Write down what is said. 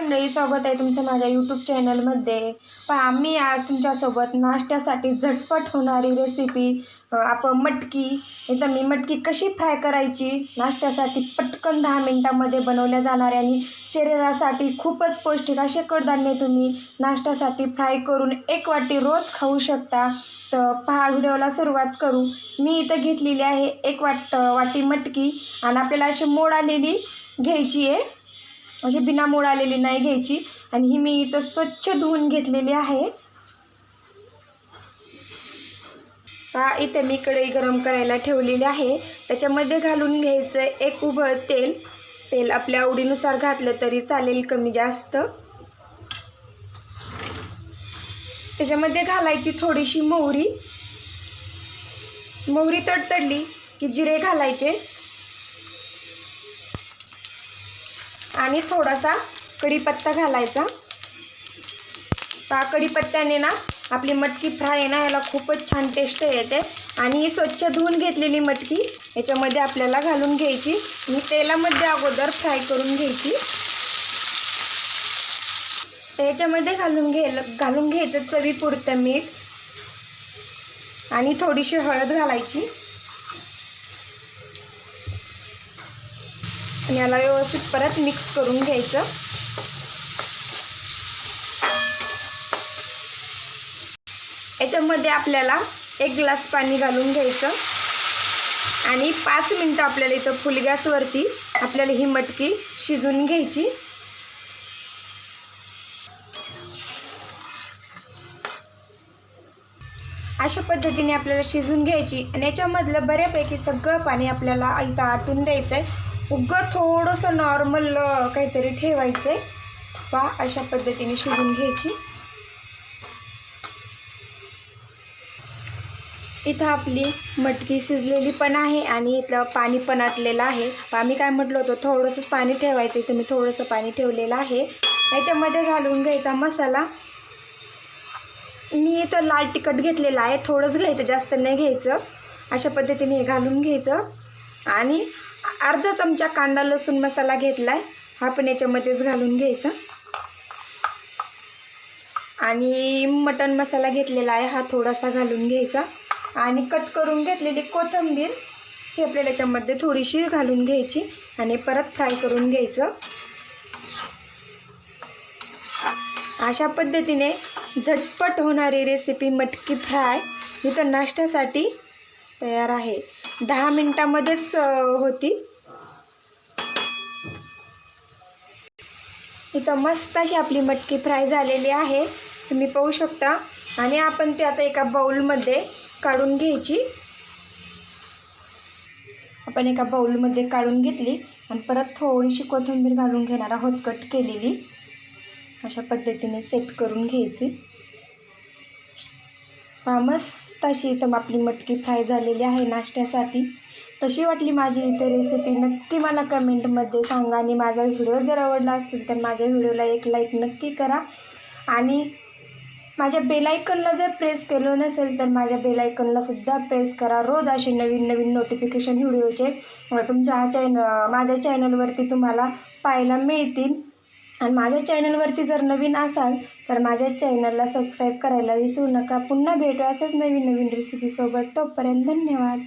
मंडळी स्वागत आहे तुमचं माझ्या यूट्यूब चॅनलमध्ये पहा मी आज तुमच्यासोबत नाश्त्यासाठी झटपट होणारी रेसिपी आपण मटकी इथं मी मटकी कशी फ्राय करायची नाश्त्यासाठी पटकन दहा मिनटामध्ये बनवल्या जाणाऱ्या आणि शरीरासाठी खूपच पौष्टिक असे कडधान्य तुम्ही नाश्त्यासाठी फ्राय करून एक वाटी रोज खाऊ शकता. तर पहा व्हिडिओला सुरुवात करू. मी इथं घेतलेली आहे एक वाट वाटी मटकी आणि आपल्याला अशी मोड आलेली घ्यायची आहे. अशी बिना मूळ आलेली नाही घ्यायची. आणि ही मी इथं स्वच्छ धुवून घेतलेली आहे. का इथे मी कढई गरम करायला ठेवलेली आहे. त्याच्यामध्ये घालून घ्यायचं एक उभं तेल. तेल आपल्या आवडीनुसार घातलं तरी चालेल कमी जास्त. त्याच्यामध्ये घालायची थोडीशी मोहरी. मोहरी तडतडली की जिरे घालायचे. आणि थोडासा कढीपत्ता घालायचा. त्या कढीपत्त्याने ना आपली मटकी फ्राय आहे ना याला खूपच छान टेस्ट येते. आणि ही स्वच्छ धुवून घेतलेली मटकी याच्यामध्ये आपल्याला घालून घ्यायची. आणि तेलामध्ये अगोदर फ्राय करून घ्यायची. तर याच्यामध्ये घालून घे घालून घ्यायचं चवीपुरतं मीठ आणि थोडीशी हळद घालायची. आणि याला व्यवस्थित परत मिक्स करून घ्यायचं. याच्यामध्ये आपल्याला एक ग्लास पाणी घालून घ्यायचं. आणि पाच मिनटं आपल्याला इथं फुल गॅसवरती आपल्याला ही मटकी शिजवून घ्यायची. अशा पद्धतीने आपल्याला शिजून घ्यायची आणि याच्यामधलं बऱ्यापैकी सगळं पाणी आपल्याला इथं आटून द्यायचं आहे उगं थोडंसं नॉर्मल काहीतरी ठेवायचं आहे पा अशा पद्धतीने शिजून घ्यायची. इथं आपली मटकी शिजलेली पण आहे आणि इथलं पाणी पण आटलेलं आहे. आम्ही काय म्हटलं होतं थोडंसंच पाणी ठेवायचं इथं मी थोडंसं पाणी ठेवलेलं आहे. याच्यामध्ये घालून घ्यायचा मसाला. मी इथं लाल तिखट घेतलेलं आहे. थोडंच घ्यायचं जास्त नाही घ्यायचं. अशा पद्धतीने हे घालून घ्यायचं. आणि अर्धा चमचा कांदा लसूण मसाला घेतला आहे हा पण याच्यामध्येच घालून घ्यायचा. आणि मटण मसाला घेतलेला आहे हा थोडासा घालून घ्यायचा. आणि कट करून घेतलेली कोथिंबीर ही आपल्याला याच्यामध्ये थोडीशी घालून घ्यायची आणि परत फ्राय करून घ्यायचं. अशा पद्धतीने झटपट होणारी रेसिपी मटकी फ्राय ही तर नाश्त्यासाठी तयार आहे. दहा मिनटामध्येच होती इथं मस्त अशी आपली मटकी फ्राय झालेली आहे. तुम्ही पाहू शकता. आणि आपण ते आता एका बाउलमध्ये काढून घ्यायची. आपण एका बाउलमध्ये काढून घेतली. आणि परत थोडीशी कोथिंबीर घालून घेणार आहोत कट केलेली. अशा पद्धतीने सेट करून घ्यायची. मस्त अशी इथं आपली मटकी फ्राय झालेली आहे नाश्त्यासाठी. कशी वाटली माझी इथे रेसिपी नक्की मला कमेंटमध्ये सांगा आणि माझा व्हिडिओ जर आवडला असेल तर माझ्या व्हिडिओला एक लाईक नक्की करा. आणि माझ्या बेलायकनला जर प्रेस केलं नसेल तर माझ्या बेलायकनला सुद्धा प्रेस करा. रोज असे नवीन नवीन नोटिफिकेशन व्हिडिओचे. तुमच्या चॅन माझ्या चॅनलवरती तुम्हाला पाहायला मिळतील. आणि माझ्या चॅनलवरती जर नवीन असाल तर माझ्या चॅनलला सबस्क्राईब करायला विसरू नका. पुन्हा भेटू असंच नवीन नवीन रेसिपीसोबत तोपर्यंत धन्यवाद.